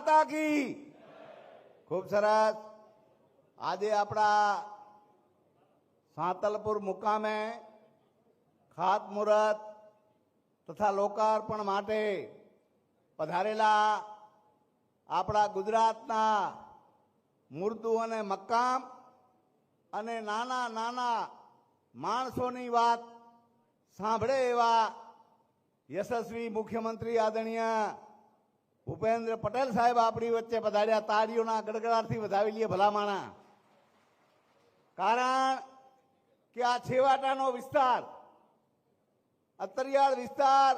માતા ખૂબ સરસ. આજે આપણા સાંતલપુર મુકામે ખાતમુહૂર્ત તથા લોકાર્પણ માટે પધારેલા આપણા ગુજરાતના મુર્દુ અને મક્કામ અને નાના નાના માણસોની વાત સાંભળે એવા યશસ્વી મુખ્યમંત્રી આદરણીય ભૂપેન્દ્ર પટેલ સાહેબ આપણી વચ્ચે પધાર્યા, તાળીઓના ગડગડાટથી વધાવી લઈએ ભલામાણા. કારણ કે આ છેવાટાનો વિસ્તાર અતરિયાળ વિસ્તાર,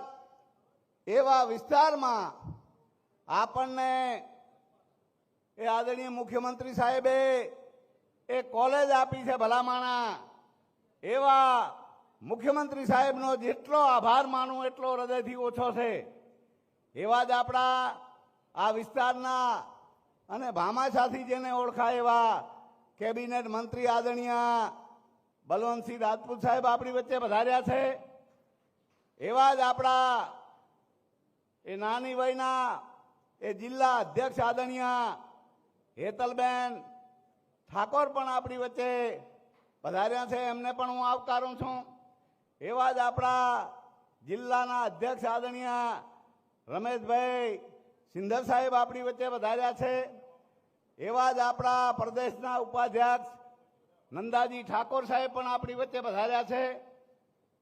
એવા વિસ્તારમાં આપણને એ આદરણીય મુખ્યમંત્રી સાહેબે એ કોલેજ આપી છે ભલામાણા. એવા મુખ્યમંત્રી સાહેબનો જેટલો આભાર માનું, એટલો હૃદયથી ઓછો છે. એવા જ આપણા આ વિસ્તારના અને ભામાશાથી જેને ઓળખાય એવા કેબિનેટ મંત્રી આદરણીય બલવંતસિંહ રાજપૂત સાહેબ આપણી વચ્ચે પધાર્યા છે. એવા જ આપણા એ નાની વયના એ જિલ્લા અધ્યક્ષ આદરણીય હેતલબેન ઠાકોર પણ આપણી વચ્ચે પધાર્યા છે. એમને પણ હું આવકારું છું. એવા જ આપણા જિલ્લાના અધ્યક્ષ આદરણીય રમેશભાઈ, સિંધર સાહેબ આપણી વચ્ચે વધાર્યા છે. એવા જ આપણા પ્રદેશના ઉપાધ્યક્ષ નંદાજી ઠાકોર સાહેબ પણ આપણી વચ્ચે વધાર્યા છે.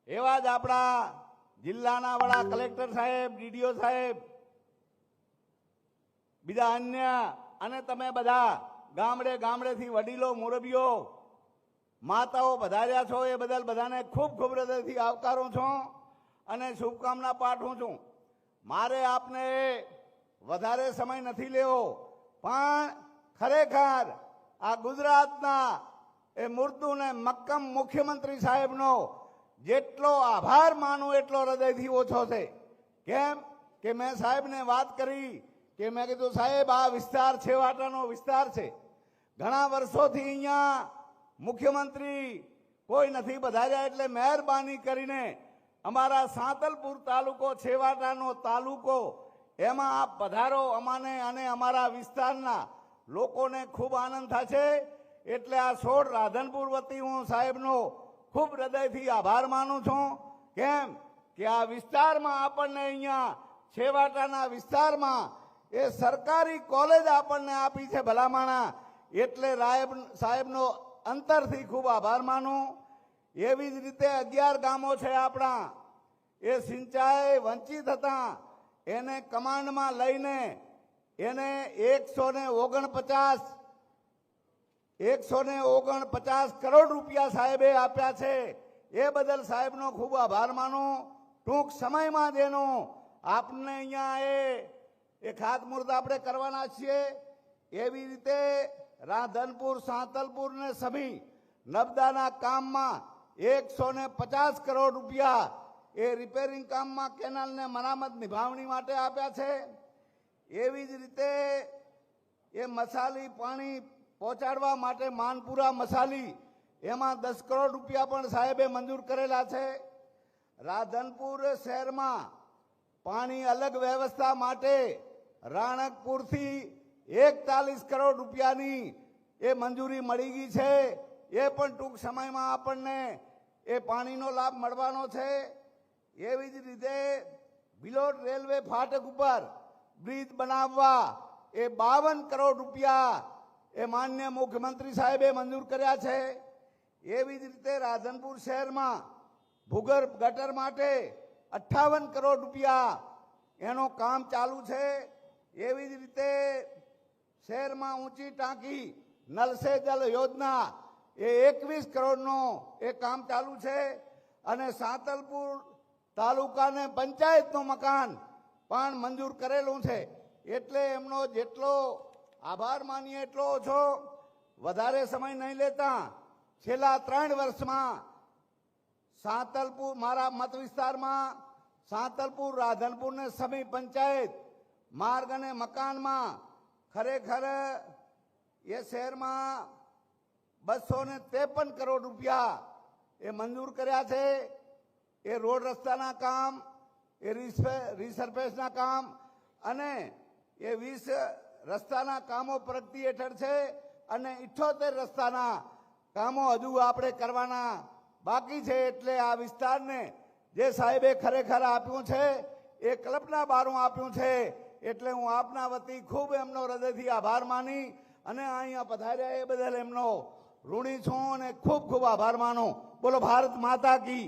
એવા જ આપણા જિલ્લાના વડા કલેક્ટર સાહેબ, ડીડીઓ સાહેબ, બીજા અન્ય અને તમે બધા ગામડે ગામડેથી વડીલો, મોરબીઓ, માતાઓ વધાર્યા છો. એ બદલ બધાને ખૂબ ખૂબ હૃદયથી આવકારું છું અને શુભકામના પાઠવું છું. મારે આપને વધારે સમય નથી લેવો, પણ ખરેખર આ ગુજરાતના એ મુર્દુ મક્કમ મુખ્યમંત્રી સાહેબનો જેટલો આભાર માનું, એટલો હૃદયથી ઓછો છે. કેમ? કે મેં સાહેબને વાત કરી, કે મેં કીધું, સાહેબ, આ વિસ્તાર છેવાટાનો વિસ્તાર છે. ઘણા વર્ષોથી અહીંયા મુખ્યમંત્રી કોઈ નથી, બધા એટલે મહેરબાની કરીને અમારા સાંતલપુર તાલુકો છેવાટાનો તાલુકો, એમાં આપ પધારો અમાને અને અમારા વિસ્તારના લોકોને ખૂબ આનંદ થશે. એટલે આ સોળ રાધનપુર વતી હું સાહેબનો ખૂબ હૃદયથી આભાર માનું છું. કેમ કે આ વિસ્તારમાં આપણને અહીંયા છેવાટાના વિસ્તારમાં એ સરકારી કોલેજ આપણને આપી છે ભલામાણા. એટલે રાયબ સાહેબનો અંતરથી ખૂબ આભાર માનું. એવી જ રીતે અગિયાર ગામો છે આપણા. એ સિંચાઈ વંચિત હતા. એને કમાન્ડમાં લઈને એને એકસો ને ઓગણપચાસ, એકસો ને ઓગણપચાસ કરોડ રૂપિયા સાહેબે આપ્યા છે. એ બદલ સાહેબનો ખૂબ આભાર માનું. ટૂંક સમયમાં જ એનો આપને અહીંયા એ એ ખાતમુહૂર્ત આપણે કરવાના છીએ. એવી રીતે રાધનપુર, સાંતલપુર ને સભી નબદાના કામમાં એકસો ને પચાસ કરોડ રૂપિયા એ રિપેરિંગ કામમાં કેનાલને મરામત નિભાવણી માટે આપ્યા છે. એવી જ રીતે એ મસાલી પાણી પહોંચાડવા માટે માનપુરા મસાલી, એમાં દસ કરોડ રૂપિયા પણ સાહેબે મંજૂર કરેલા છે. રાધનપુર શહેરમાં પાણી અલગ વ્યવસ્થા માટે રાણકપુરથી એકતાલીસ કરોડ રૂપિયાની એ મંજૂરી મળી ગઈ છે. એ પણ ટૂંક સમયમાં આપણને એ પાણીનો લાભ મળવાનો છે. એવી જ રીતે બિલોડ રેલવે ફાટક ઉપર બ્રિજ બનાવવા એ બાવન કરોડ રૂપિયા એ માન્ય મુખ્યમંત્રી સાહેબે મંજૂર કર્યા છે. એવી જ રીતે રાધનપુર શહેરમાં ભૂગર્ભ ગટર માટે અઠ્ઠાવન કરોડ રૂપિયા એનો કામ ચાલુ છે. એવી જ રીતે શહેરમાં ઊંચી ટાંકી નલસે જલ યોજના એ એકવીસ કરોડનો એ કામ ચાલુ છે અને સાંતલપુર તાલુકાને પંચાયતનું મકાન પણ મંજૂર કરેલું છે. એટલે એમનો જેટલો આભાર માનીએ એટલો ઓછો વધારે સમય નહીં લેતા છેલ્લા ત્રણ વર્ષમાં સાંતલપુર, મારા મત વિસ્તારમાં સાંતલપુર, રાધનપુરને સમી પંચાયત માર્ગ અને મકાનમાં ખરેખર એ શહેરમાં બસો ને ત્રેપન કરોડ રૂપિયા એ મંજૂર કર્યા છે. એ રોડ રસ્તાના કામ, એ રિસર્ફેસના કામ અને એ વીસ રસ્તાના કામો પ્રગતિ હેઠળ છે અને ઇઠ્ઠોતેર રસ્તાના કામો હજુ આપણે કરવાના બાકી છે એટલે આ વિસ્તારને જે સાહેબે ખરેખર આપ્યું છે, એ કલ્પના બારું આપ્યું છે. એટલે હું આપના વતી ખૂબ એમનો હૃદયથી આભાર માની અને અહીંયા પધાર્યા એ બદલ એમનો ઋણી છું અને ખૂબ ખૂબ આભાર માનો. બોલો ભારત માતા કી.